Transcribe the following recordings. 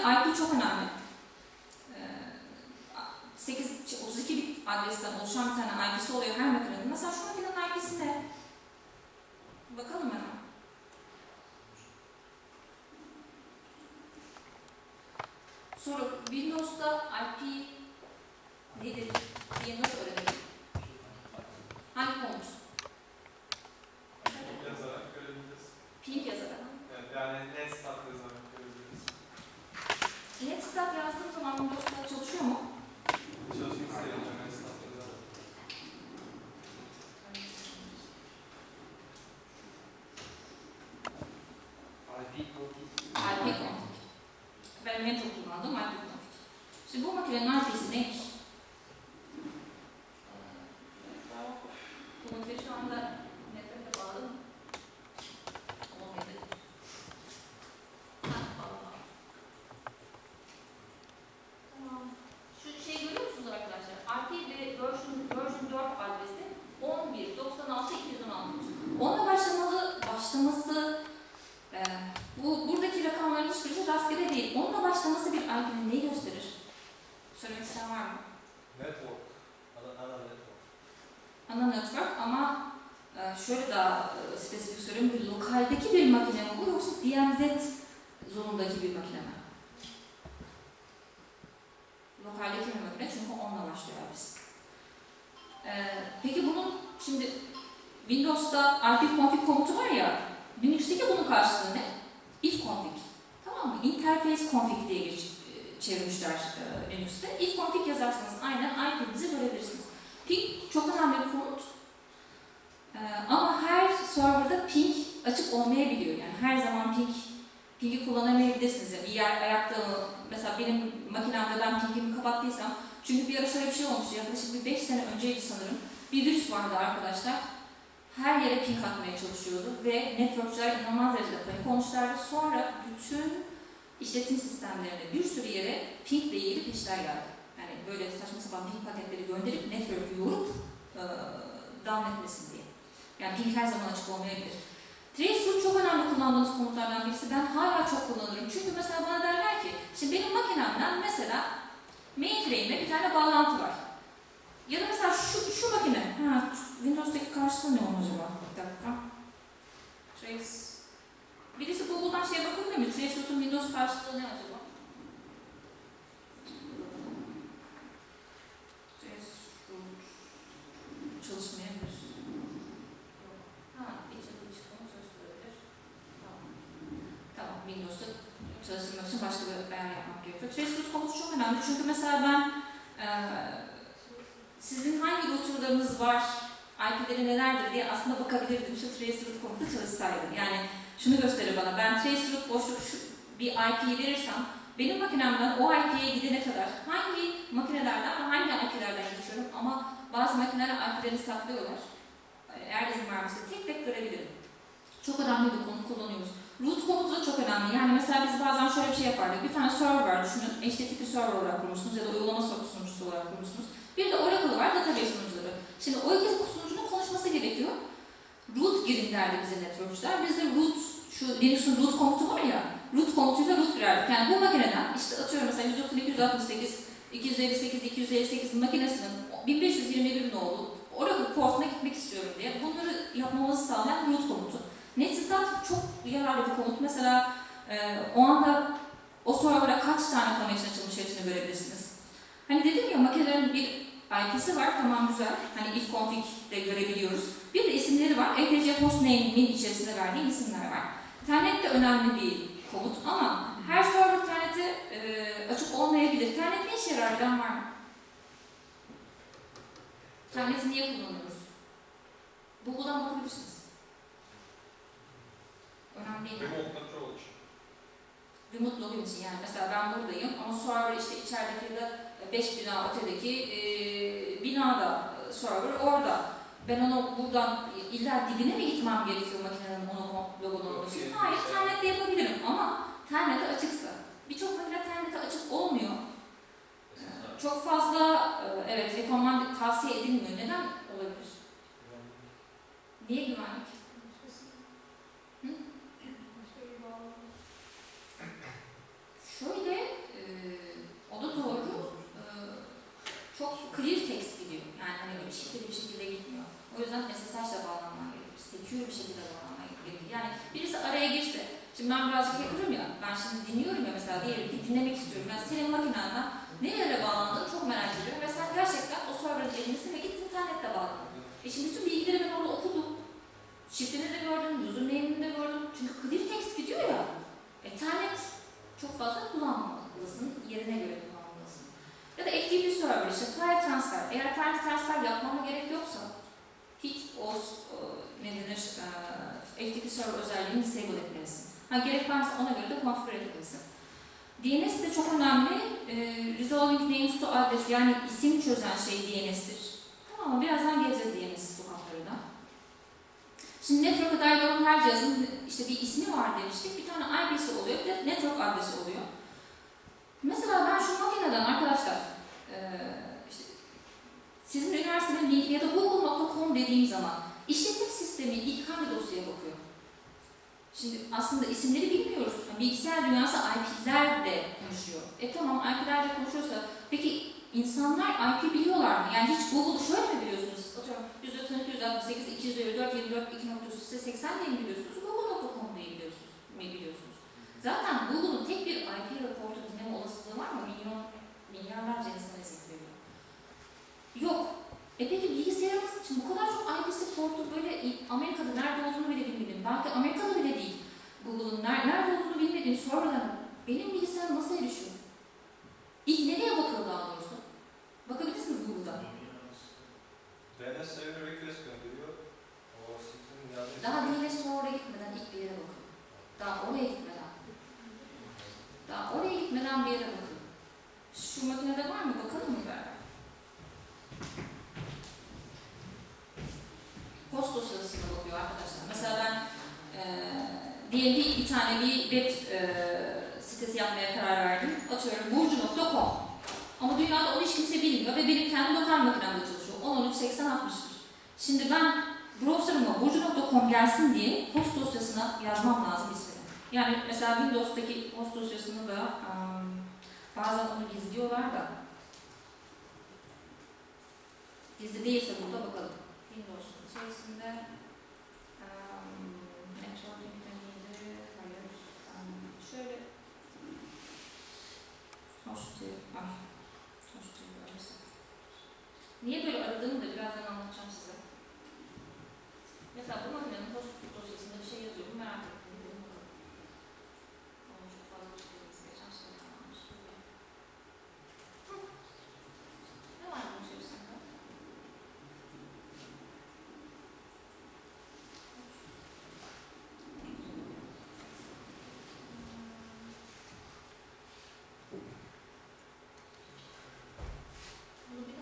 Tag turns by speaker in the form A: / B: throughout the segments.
A: IP çok önemli. Ee, 8, 32 bit adresten oluşan bir tane IP'si oluyor her makinenin. Mesela şu makinenin IP'si ne? Bakalım hemen. Soru, Windows'ta IP nedir diye nasıl 12 з них şöyle daha e, spesifik söyleyeyim. Lokaldeki bir makine mi bu yoksa DMZ zonundaki bir makine mi? Lokaldeki bir makine çünkü onunla başlıyor biz. Ee, peki bunun şimdi Windows'ta IP config komutu var ya Linux'teki bunun karşılığı ne? If config. Tamam mı? Interface config diye geç, e, çevirmişler e, Linux'te. If config yazarsanız aynen IP'nizi görebilirsiniz. Ping çok önemli bir komut. Ee, ama her serverda ping açık olmayabiliyor. Yani her zaman ping ping'i kullanamayabilirsiniz. Yani bir yer ayakta? Mesela benim makinemde ben ping'imi kapattıysam çünkü bir ara şöyle bir şey olmuştu. Yaklaşık bir 5 sene önceydi sanırım. Bir virüs vardı arkadaşlar her yere ping atmaya çalışıyordu ve networkçiler inanılmaz derecede panik olmuşlardı. Sonra bütün işletim sistemlerine bir sürü yere pingle ilgili pişler geldi. Yani böyle saçma sapan ping paketleri gönderip network'ü yorup e, down etmesin diye. Yani ping her zaman açık olmayabilir. Traceroute çok önemli kullandığımız komutlardan birisi. Ben hala çok kullanırım. Çünkü mesela bana derler ki, şimdi benim makinemden mesela mainframe'e bir tane bağlantı var. Ya da mesela şu, şu makine, ha, Windows'taki karşılığı ne onun acaba? Bir dakika. Trace. Birisi Google'dan şeye bakabilir mi? Traceroute'un Windows karşılığı ne acaba? Traceroute çalışmayabilir. Ha, içeri çıkma çalıştırabilir. Tamam. Tamam, Windows'ta için başka bir ayar yapmak gerekiyor. Traceroute komutu çok önemli çünkü mesela ben eee sizin hangi routerlarınız var, IP'leri nelerdir diye aslında bakabilirdim şu traceroute komutu çalışsaydım. Yani şunu gösterir bana, ben traceroute boşluk şu bir IP'yi verirsem, benim makinemden o IP'ye gidene kadar hangi makinelerden hangi IP'lerden geçiyorum ama bazı makineler IP'lerini saklıyorlar. Eğer izin vermişse tek tek görebilirim. Çok önemli bir konu kullanıyoruz. Root komutu da çok önemli. Yani mesela biz bazen şöyle bir şey yapardık. Bir tane server düşünün. HTTP server olarak kurmuşsunuz ya da uygulama sunucusu olarak kurmuşsunuz. Bir de Oracle var, database sunucuları. Şimdi o iki sunucunun konuşması gerekiyor. Root girin derdi bize networkçiler. Biz de root, şu Linux'un root komutu var ya, root komutuyla root girerdik. Yani bu makineden, işte atıyorum mesela 192, 268, 258, 258 makinesinin 1521 nolu Oracle portuna gitmek istiyorum diye bunları yapmamızı sağlayan root komutu. Netstat çok yararlı bir komut. Mesela e, o anda o server'a kaç tane connection açılmış hepsini görebilirsiniz. Hani dedim ya makinelerin bir IP'si var tamam güzel. Hani if config de görebiliyoruz. Bir de isimleri var. etc hostname'in içerisinde verdiği isimler var. Telnet de önemli bir komut ama her server telneti e, açık olmayabilir. Telnet ne işe yarar bilen var mı? Telneti niye kullanıyoruz? Google'dan bakabilirsiniz. Önemli değil.
B: Remote control için.
A: remote login için yani mesela ben buradayım ama server işte içerideki de 5 bina ötedeki e, binada e, server orada. Ben onu buradan illa dibine mi gitmem gerekiyor makinenin onu logon olması için? Hayır, telnet de yapabilirim ama telnet açıksa. Birçok makine telnet açık olmuyor. Çok fazla e, evet rekomand tavsiye edilmiyor. Neden olabilir? Niye güvenlik? O yüzden SSH ile bağlanman gerekir. Secure bir şekilde bağlanman gerekir. Yani birisi araya girse, şimdi ben birazcık hacker'ım ya, ben şimdi dinliyorum ya mesela diyelim ki dinlemek istiyorum. Yani senin makinenden nerelere bağlandığını çok merak ediyorum ve sen gerçekten o server'ın elindesin ve git internetle bağlandın. E şimdi bütün bilgileri ben orada okudum. Şifreni de gördüm, username'ini de gördüm. Çünkü clear text gidiyor ya. Ethernet çok fazla kullanmamalısın, yerine göre kullanmalısın. Ya da FTP server, işte file transfer. Eğer file transfer yapmama gerek yoksa hiç o e, ne denir, e, FTP server özelliğini disable etmelisin. Ha gerek varsa ona göre de configure etmelisin. DNS de çok önemli. E, resolving names to address yani isim çözen şey DNS'tir. Tamam mı? Birazdan geleceğiz DNS sokaklarına. Şimdi network'a olan her cihazın işte bir ismi var demiştik. Bir tane IP'si oluyor, bir de network adresi oluyor. Mesela ben şu makineden arkadaşlar, işte sizin üniversitenin linki ya da google.com dediğim zaman işletim sistemi ilk hangi dosyaya bakıyor? Şimdi aslında isimleri bilmiyoruz. Yani bilgisayar dünyası IP'lerle konuşuyor. E tamam IP'lerle konuşuyorsa peki insanlar IP biliyorlar mı? Yani hiç Google'u şöyle mi biliyorsunuz? Atıyorum 192, 168, 254, 24, 2.80 diye mi biliyorsunuz? Google.com diye biliyorsunuz. Mi biliyorsunuz? Zaten Google'un tek bir IP raportu dinleme olasılığı var mı? Milyon, milyarlarca hizmet veriyor. Yok. E peki bilgisayarımız için bu kadar çok IP'si portu böyle Amerika'da nerede olduğunu bile bilmedim. Belki Amerika'da bile değil. Google'un ner- nerede olduğunu bilmediğim serverlara benim bilgisayarım nasıl erişiyor? İlk nereye bakıyor daha doğrusu? Bakabilirsiniz Google'da.
B: DNS server'e request gönderiyor. O sitenin yazdığı
A: Daha DNS server'a gitmeden ilk bir yere bakın. Daha oraya gitmeden. Daha oraya gitmeden bir yere bakın. Şu makinede var mı? Bakalım mı beraber? Post dosyasına bakıyor arkadaşlar. Mesela ben eee ki bir tane bir web eee, sitesi yapmaya karar verdim. Atıyorum burcu.com. Ama dünyada onu hiç kimse bilmiyor ve benim kendi lokal makinemde çalışıyor. 10 80 60'tır. Şimdi ben browser'ıma burcu.com gelsin diye host dosyasına yazmam lazım ismini. Yani mesela Windows'taki host dosyasını da ım, bazen onu gizliyorlar da gizli değilse burada bakalım. Windows'un içerisinde ararsa. Niye böyle aradığımı da birazdan anlatacağım size. Mesela bu makinenin host dosyasında bir şey yazıyor. Merak ettim. Gidelim bakalım. Ama çok fazla bir şey değil. Geçen şey kalmış. Hı. Ne var bunun içerisinde? Bunu bir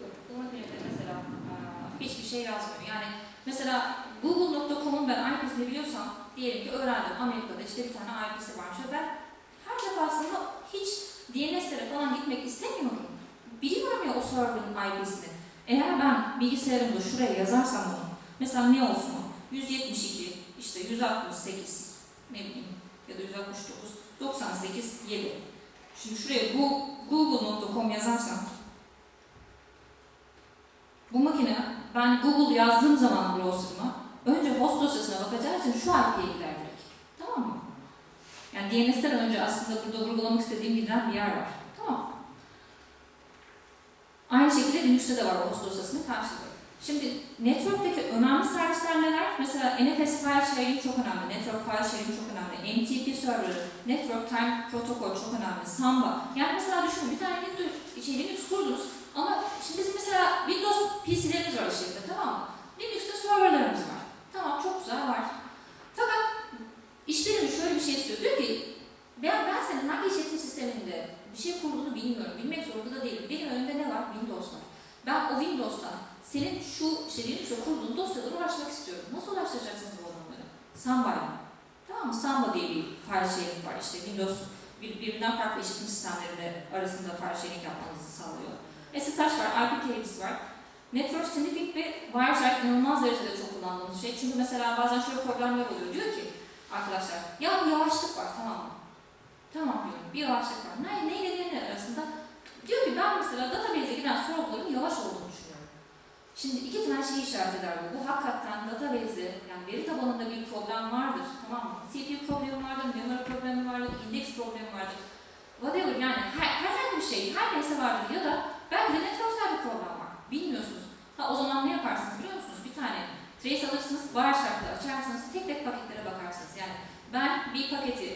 A: Yok, bu makinede mesela eee, hiçbir şey yazmıyor. Yani mesela google.com'un ben IP'sini biliyorsam diyelim ki öğrendim Amerika'da işte bir tane IP'si varmış ve ben her defasında hiç DNS'lere falan gitmek istemiyorum. Biliyorum ya o server'ın IP'sini. Eğer ben bilgisayarımda şuraya yazarsam onu, mesela ne olsun o? 172, işte 168, ne bileyim ya da 169, 98, 7. Şimdi şuraya bu google.com yazarsam bu makine ben Google yazdığım zaman browser'ıma önce host dosyasına bakacağı için şu IP'ye gider direkt. Tamam mı? Yani DNS'den önce aslında burada vurgulamak istediğim giden bir yer var. Tamam? Aynı şekilde Linux'te de var host dosyasını karşılıyor. Şimdi network'teki önemli servisler neler? Mesela NFS file sharing çok önemli, network file sharing çok önemli, MTP server, network time protocol çok önemli, Samba. Yani mesela düşünün bir tane Linux, şey, Linux kurdunuz ama şimdi bizim mesela Windows PC'lerimiz var içeride tamam mı? Linux'te serverlarımız var. Tamam çok güzel var. Fakat işlerimiz şöyle bir şey istiyor. Diyor ki ben, ben senin bir şey kurduğunu bilmiyorum. Bilmek zorunda da değilim. Benim önümde ne var? Windows var. Ben o Windows'tan senin şu işte Linux'e kurduğun dosyalara ulaşmak istiyorum. Nasıl ulaştıracaksınız bu adamları? Samba ile. Tamam mı? Samba diye bir file sharing var. İşte Windows bir, birbirinden farklı işletim sistemlerinde arasında file sharing yapmanızı sağlıyor. SSH var, IP var. Network Sniffing ve Wireshark inanılmaz derecede çok kullandığımız şey. Çünkü mesela bazen şöyle problemler oluyor. Diyor ki arkadaşlar, ya bir yavaşlık var tamam mı? Tamam diyorum, bir yavaşlık var. Ne, neyle neyle arasında? Diyor ki ben mesela database'e giden sorguların yavaş olduğunu düşünüyorum. Şimdi iki tane şey işaret eder bu. Bu hakikaten database'de, yani veri tabanında bir problem vardır. Tamam mı? CPU problemi vardır, memory problemi vardır, index problemi vardır. Whatever yani her, herhangi bir şey, her neyse vardır ya da belki de networksel bir problem var. Bilmiyorsunuz. Ha o zaman ne yaparsınız biliyor musunuz? Bir tane trace alırsınız, Wireshark'ta açarsınız, tek tek paketlere bakarsınız. Yani ben bir paketi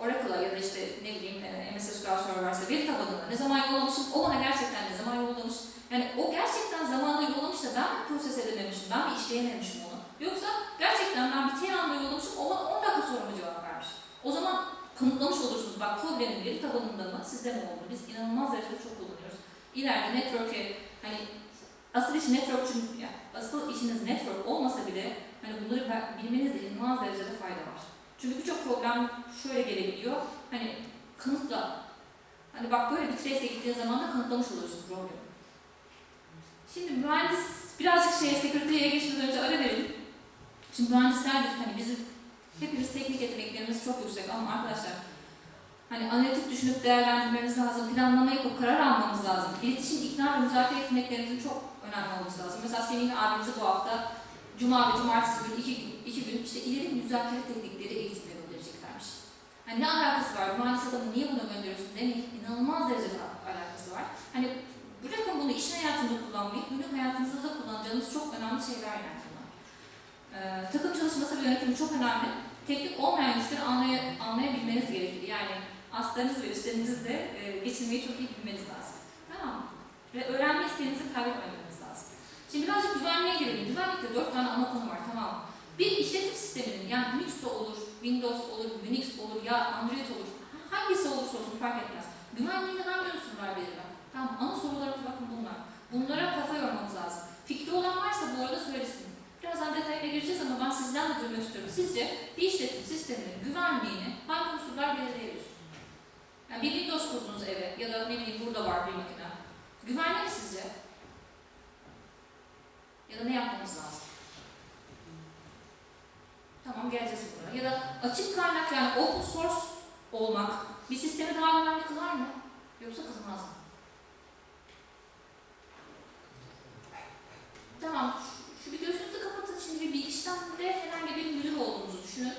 A: Oracle'a ya da işte ne bileyim e, MS SQL Server varsa veri tabanına ne zaman yollamışım, o bana gerçekten ne zaman yollamış. Yani o gerçekten zamanında yollamış da ben mi proses edememişim, ben mi işleyememişim onu. Yoksa gerçekten ben bir tek anda yollamışım, o bana 10 dakika sonra mı cevap vermiş. O zaman kanıtlamış olursunuz. Bak problemin veri tabanında mı, sizde mi oldu? Biz inanılmaz derecede çok kullanıyoruz. İleride network'e hani asıl iş network çünkü yani asıl işiniz network olmasa bile hani bunları be- bilmenizde inanılmaz derecede fayda var. Çünkü birçok problem şöyle gelebiliyor. Hani kanıtla. Hani bak böyle bir trace'e gittiğin zaman da kanıtlamış oluyorsun problemi. Şimdi mühendis birazcık şeye sekreteriye geçmeden önce ara verelim. Şimdi mühendisler dedik hani bizim hepimiz teknik yeteneklerimiz çok yüksek ama arkadaşlar hani analitik düşünüp değerlendirmemiz lazım, planlama yapıp karar almamız lazım. İletişim, ikna ve müzakere yeteneklerimizin çok önemli olması lazım. Mesela Semih abimizi bu hafta Cuma ve Cumartesi günü iki, iki gün işte ileri müzakere teknikleri eğitimine göndereceklermiş. Hani ne alakası var? Mühendis adamı niye buna gönderiyorsun demek inanılmaz derecede alakası var. Hani bırakın bunu iş hayatında kullanmayı, günlük hayatınızda da kullanacağınız çok önemli şeyler yani bunlar. Ee, takım çalışması ve yönetimi çok önemli. Teknik olmayan güçleri anlay anlayabilmeniz gerekir. Yani aslarınız ve üstleriniz de e, geçirmeyi çok iyi bilmeniz lazım. Tamam mı? Ve öğrenme isteğinizi kaybetmemeniz lazım. Şimdi birazcık güvenliğe girelim. Güvenlikte dört tane ana konu var tamam mı? Bir işletim sisteminin yani Linux olur, Windows olur, Unix olur ya Android olur. Hangisi olursa olsun fark etmez. Güvenliğini hangi unsurlar belirler? Tamam ana sorularımız bakın bunlar. Bunlara kafa yormamız lazım. Fikri olan varsa bu arada söylesin. Birazdan detayına gireceğiz ama ben sizden de duymak istiyorum. Sizce bir işletim sisteminin güvenliğini hangi unsurlar belirleyebilir? Yani bir Windows kurdunuz eve ya da ne bileyim burada var bir makine. Güvenli mi sizce? Ya da ne yapmamız lazım? Tamam geleceğiz buraya. Ya da açık kaynak yani open source olmak bir sistemi daha güvenli kılar mı? Yoksa kılmaz mı? Tamam. Şu bir gözünüzü kapatın. Şimdi bir bilgisayarda herhangi bir müdür olduğunuzu düşünün.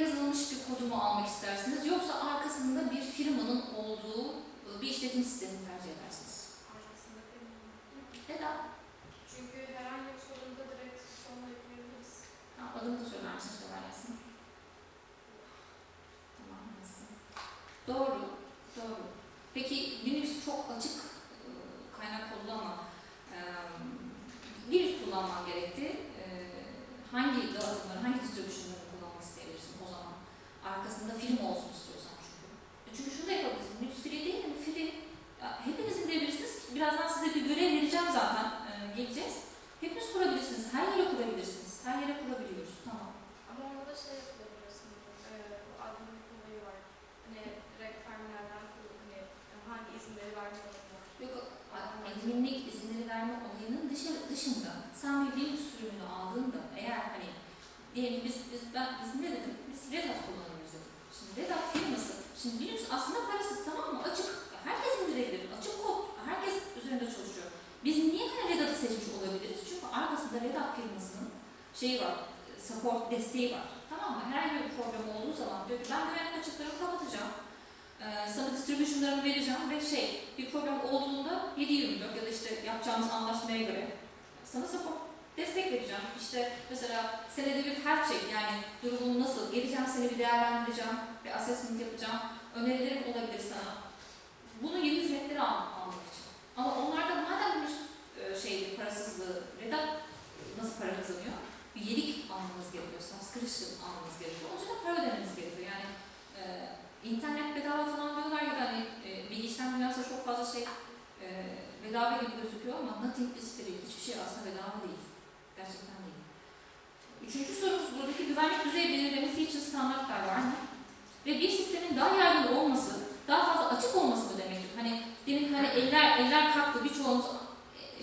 A: Yazılmış bir kodu mu almak istersiniz yoksa arkasında bir firmanın olduğu e, bir işletim sistemini tercih edersiniz?
C: Arkasında.
A: Neden?
C: Çünkü herhangi bir sorunda direkt sonuna yükleyebiliriz.
A: Ha, adını da söyler misiniz Ömer Yasin? Tamam Yasin. Doğru, doğru. Peki Linux çok açık e, kaynak kodlu ama e, Linux kullanman gerekti. Hangi dağıtımları, hangi distribution'ları kullanmak isteyebilirsin o zaman? Arkasında film olsun istiyorsan çünkü. E çünkü şunu da yapabilirsin. Linux free değil mi? Free. Ya, hepiniz indirebilirsiniz. Birazdan size bir görev vereceğim zaten. E, geleceğiz. Hepiniz kurabilirsiniz. Her yere kurabilirsiniz. Her yere kurabiliyoruz. Tamam.
C: Ama onda da şey yapılabilir aslında. Ee, bu admin olayı var. Hani direkt terminalden kurup hani hangi isimleri vermiyorlar.
A: Yok, adminlik izinleri verme olayının dışı, dışında sen bir Linux sürümünü aldığında eğer hani diyelim biz, biz, ben, biz ne dedim? Biz Red Hat kullanıyoruz dedim. Şimdi Red Hat firması, şimdi Linux aslında parasız tamam mı? Açık, herkes indirebilir. Açık kod, herkes üzerinde çalışıyor. Biz niye hani Red Hat'ı seçmiş olabiliriz? Çünkü arkasında Red Hat firmasının şeyi var, support desteği var. Tamam mı? Herhangi bir problem olduğu zaman diyor ki ben güvenlik açıklarımı kapatacağım. Ee, sana distribution'larını vereceğim ve şey, bir problem olduğunda 7-24 ya da işte yapacağımız anlaşmaya göre sana support destek vereceğim. İşte mesela senede bir health check yani durumun nasıl, geleceğim seni bir değerlendireceğim, bir assessment yapacağım, önerilerim olabilir sana. Bunun gibi hizmetleri al, almak için. Ama onlarda madem bir e, şeydi, parasızlığı, Vedat nasıl para kazanıyor? Bir yedik almanız gerekiyor, subscription almanız gerekiyor. Onun için de para ödemeniz gerekiyor. Yani e, internet bedava falan diyorlar ya da hani e, işlem dünyasında çok fazla şey e, bedava gibi gözüküyor ama nothing is free. Hiçbir şey aslında bedava değil. Gerçekten değil. Üçüncü sorumuz buradaki güvenlik düzeyi belirlemesi için standartlar var mı? Ve bir sistemin daha yaygın olması, daha fazla açık olması mı demektir? Hani demin hani eller eller kalktı birçoğunuz e,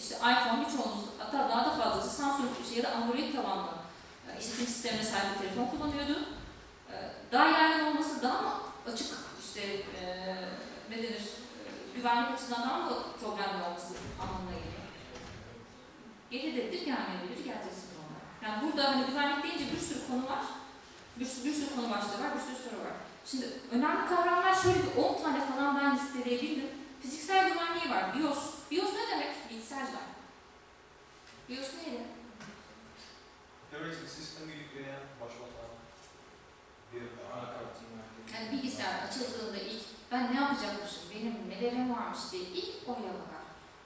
A: işte iPhone birçoğunuz hatta daha da fazlası Samsung işte ya da Android tabanlı e, işletim sistemine sahip bir telefon kullanıyordu. E, Daha yaygın olması daha mı açık işte e, ne denir güvenlik açısından daha mı problemli olması anlamına geliyor. Geridedir gelmeyebilir geleceksin ona. Yani burada hani güvenlik deyince bir sürü konu var. Bir, sürü- bir sürü konu başlığı var, bir sürü soru var. Şimdi önemli kavramlar şöyle bir 10 tane falan ben listeleyebildim. Fiziksel güvenliği var, BIOS. BIOS ne demek? Bilgisayarlar. BIOS neydi?
B: Operating sistemi yükleyen başbatan bir
D: merkezi.
A: Yani bilgisayar açıldığında ilk ben ne yapacakmışım, benim nelerim varmış diye ilk oraya bakar.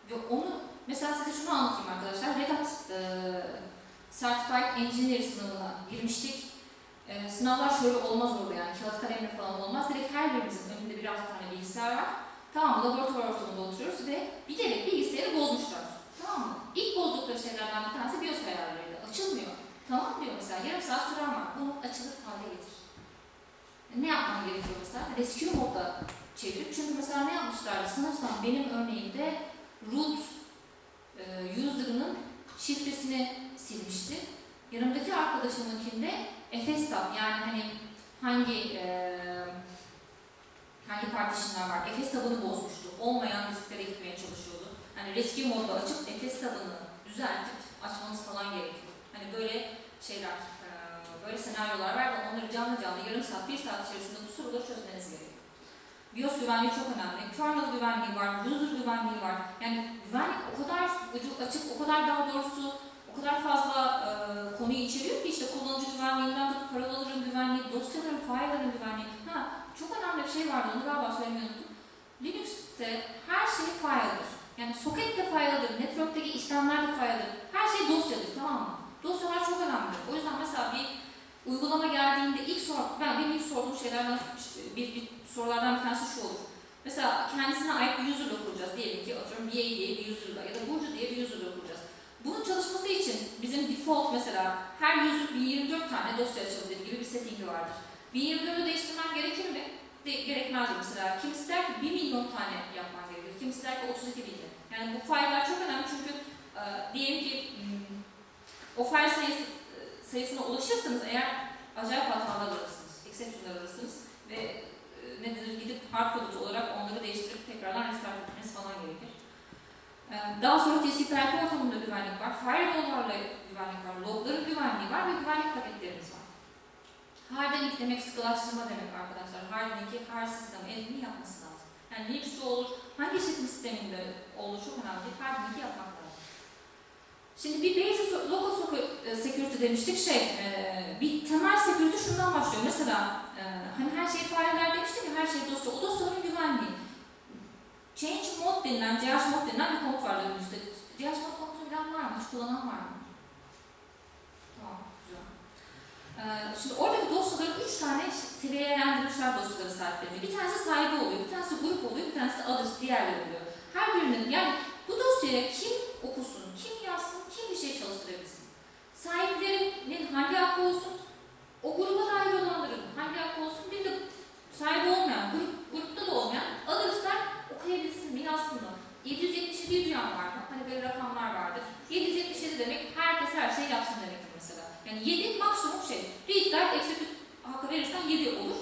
A: Ve onu, mesela size şunu anlatayım arkadaşlar. Red Hat e, Certified Engineer sınavına girmiştik. E, sınavlar şöyle olmaz orada yani kağıt kalemle falan olmaz. Direkt her birimizin önünde birer tane bilgisayar var. Tamam mı? Laboratuvar ortamında oturuyoruz ve bilerek bilgisayarı bozmuşlar. Tamam mı? İlk bozdukları şeylerden bir tanesi BIOS ayarlarıydı. Açılmıyor. Tamam diyor mesela yarım saat süren var. Bunu açılıp hale getir. Ne yapman gerekiyor mesela? Rescue modda çevirip çünkü mesela ne yapmışlardı? Sanırsam benim örneğimde root e, user'ının şifresini silmişti. Yanımdaki arkadaşımınkinde fstab yani hani hangi hangi partitionlar var? fstab'ını bozmuştu. Olmayan disklere gitmeye çalışıyordu. Hani rescue modda açıp fstab'ını düzeltip açmanız falan gerekiyor. Hani böyle şeyler, böyle senaryolar var onları canlı canlı yarım saat, bir saat içerisinde bu soruları çözmeniz gerekiyor. BIOS güvenliği çok önemli. Kernel güvenliği var, user güvenliği var. Yani güvenlik o kadar açık, o kadar daha doğrusu o kadar fazla e, konuyu içeriyor ki işte kullanıcı güvenliğinden tut, paralaların güvenliği, dosyaların, file'ların güvenliği. Ha, çok önemli bir şey vardı, onu galiba söylemeyi unuttum. Linux'te her şey file'dır. Yani socket de file'dır, network'teki işlemler de file'dır. Her şey dosyadır, tamam mı? Dosyalar çok önemli. O yüzden mesela bir uygulama geldiğinde ilk sor, ben benim ilk sorduğum şeylerden bir, bir sorulardan bir tanesi şu olur. Mesela kendisine ait bir user'la kuracağız. Diyelim ki atıyorum BA diye bir user'la ya da Burcu diye bir user'la kuracağız. Bunun çalışması için bizim default mesela her user 1024 tane dosya açabilir gibi bir settingi vardır. 1024'ü değiştirmem gerekir mi? De, gerekmez mesela. Kimisi der ki 1 milyon tane yapman gerekir. Kimisi der ki 32 bin de. Yani bu file'lar çok önemli çünkü e, diyelim ki hmm, o file sayısı, e, sayısına ulaşırsanız eğer acayip hatalar alırsınız, exception'lar alırsınız ve e, ne denir gidip hardcoded olarak onları değiştirip tekrardan restart etmeniz falan gerekir. E, Daha sonra TCP/IP ortamında güvenlik var, firewall'larla güvenlik var, logların güvenliği var ve güvenlik var. Hardening demek sıkılaştırma demek arkadaşlar. Hardening'i her sistem elini yapması lazım. Yani Linux'te olur, hangi işletim sisteminde olur çok önemli. Hardening'i yapmak lazım. Şimdi bir basic local e, security demiştik şey, e, bir temel security şundan başlıyor. Mesela e, hani her şey file'ler demiştik ya her şey dosya, o dosyanın güvenliği. Change mode denilen, CH mode denilen bir komut var önümüzde. CH mode komutunu bilen var mı? Hiç kullanan var mı? Tamam, güzel. E, şimdi oradaki dosyaların üç tane seviyelendirmişler dosyaları sahiplerini. Bir tanesi sahibi oluyor, bir tanesi grup oluyor, bir tanesi others, diğerleri oluyor. Her birinin yani bu dosyaya kim okusun, kim yazsın, kim bir şey çalıştırabilsin. Sahiplerinin hangi hakkı olsun, o gruba dahil olanların hangi hakkı olsun, bir de sahibi olmayan, grup, grupta da olmayan others'lar okuyabilsin mi, yazsın mı? 777 duyan var mı? Hani böyle rakamlar vardır. 777 demek herkes her şeyi yapsın demektir mesela. Yani 7 maksimum şey. Read, write, execute hakkı verirsen 7 olur.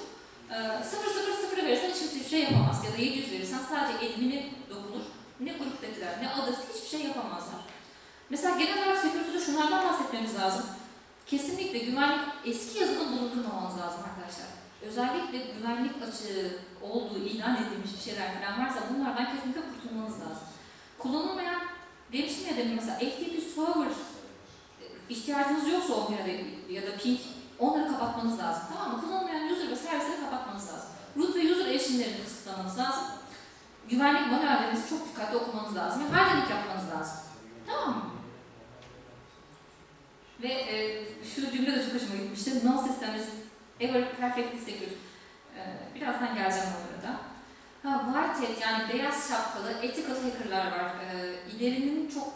A: Ee, 0 0 0 verirsen hiç kimse hiçbir şey yapamaz. Ya da 700 verirsen sadece admin'e dokunur. Ne gruptakiler ne others hiçbir şey yapamazlar. Mesela genel olarak security'de şunlardan bahsetmemiz lazım. Kesinlikle güvenlik eski yazılım bulundurmamanız lazım arkadaşlar. Özellikle güvenlik açığı olduğu ilan edilmiş bir şeyler falan varsa bunlardan kesinlikle kurtulmanız lazım. Kullanılmayan demiştim ya demin mesela FTP server ihtiyacınız yoksa o ya da, ping onları kapatmanız lazım. Tamam mı? Kullanılmayan user ve servisleri kapatmanız lazım. Root ve user erişimlerini kısıtlamanız lazım. Güvenlik manuellerinizi çok dikkatli okumanız lazım ve hardening yapmanız lazım. Tamam mı? Ve e, şu cümle de çok hoşuma gitmişti. No system is ever perfectly secure. E, birazdan geleceğim onlara da. Ha, white hat yani beyaz şapkalı ethical hackerlar var. Ee, ilerinin çok,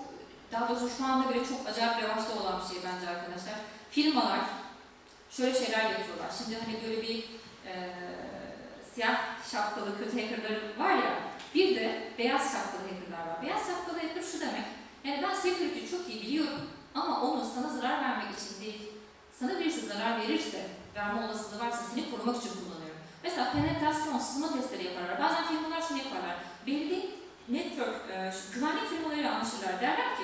A: daha doğrusu şu anda bile çok acayip revaçta olan bir şey bence arkadaşlar. Firmalar şöyle şeyler yapıyorlar. Şimdi hani böyle bir e, siyah şapkalı kötü hackerlar var ya, bir de beyaz şapkalı hackerlar var. Beyaz şapkalı hacker şu demek, yani ben security çok iyi biliyorum ama onu sana zarar vermek için değil, sana birisi zarar verirse, verme olasılığı varsa seni korumak için kullanıyorum. Mesela penetrasyon, sızma testleri yaparlar. Bazen firmalar şunu yaparlar. Belli network, e, güvenlik firmalarıyla anlaşırlar. Derler ki,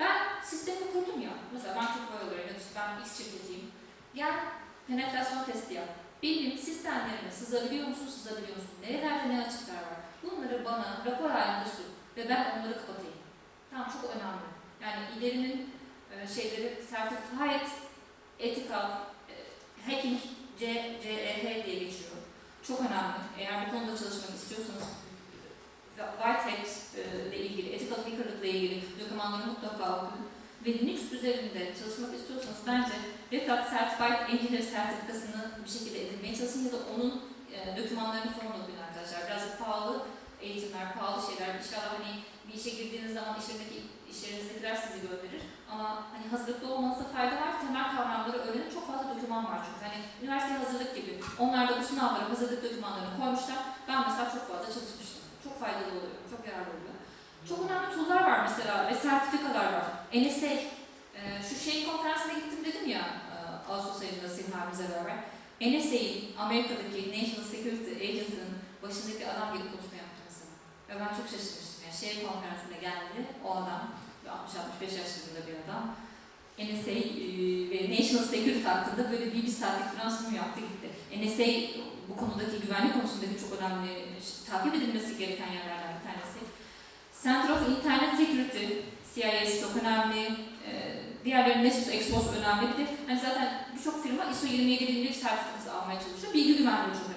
A: ben sistemi kurdum ya, mesela ben çok böyle işte ben X şirketiyim. Gel penetrasyon testi yap. Benim sistemlerime sızabiliyor musun, sızabiliyor musun? Nerelerde ne açıklar var? Bunları bana rapor halinde sun ve ben onları kapatayım. Tamam çok önemli. Yani ilerinin e, şeyleri Certified Ethical e, Hacking CEH diye geçiyor. Çok önemli. Eğer bu konuda çalışmak istiyorsanız ve White Hat e, ile ilgili, ethical hackerlık ile ilgili dokümanları mutlaka okuyun. Ve Linux üzerinde çalışmak istiyorsanız bence Red Hat Certified Engineer sertifikasını bir şekilde edinmeye çalışın ya da onun e, dokümanlarını falan okuyun arkadaşlar. Birazcık pahalı eğitimler, pahalı şeyler. İnşallah hani bir işe girdiğiniz zaman işlerindeki işlerinizdekiler sizi gönderir. Ama hani hazırlıklı olmanızda fayda var. Temel kavramları öğrenin. Çok fazla doküman var çünkü. Hani üniversite hazırlık gibi. Onlar da bu sınavlara hazırlık dokümanlarını koymuşlar. Ben mesela çok fazla çalışmıştım. Çok faydalı oluyor. Çok yararlı oluyor. Çok önemli tool'lar var mesela ve sertifikalar var. NSA, e, şu şey konferansına gittim dedim ya, e, Ağustos ayında Sinhar'ımıza beraber. NSA'in, Amerika'daki National Security Agency'nin başındaki adam gelip konuşma yaptı mesela. Ve ben çok şaşırmıştım. Yani şey konferansına geldi, o adam, 60-65 yaşlarında bir adam. NSA e, ve National Security hakkında böyle bir, bir saatlik sunum yaptı gitti. NSA bu konudaki güvenlik konusundaki çok önemli, takip edilmesi gereken yerlerden bir tanesi. Center of Internet Security, CIS çok önemli. Ee, diğerleri Nessus Expos önemli. Bir de hani zaten birçok firma ISO 27001 sertifikası almaya çalışıyor. Bilgi güvenliği çok önemli.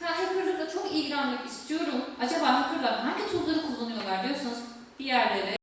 A: Ha, hackerlıkla çok ilgilenmek istiyorum. Acaba hackerlar hangi tool'ları kullanıyorlar diyorsanız bir yerlere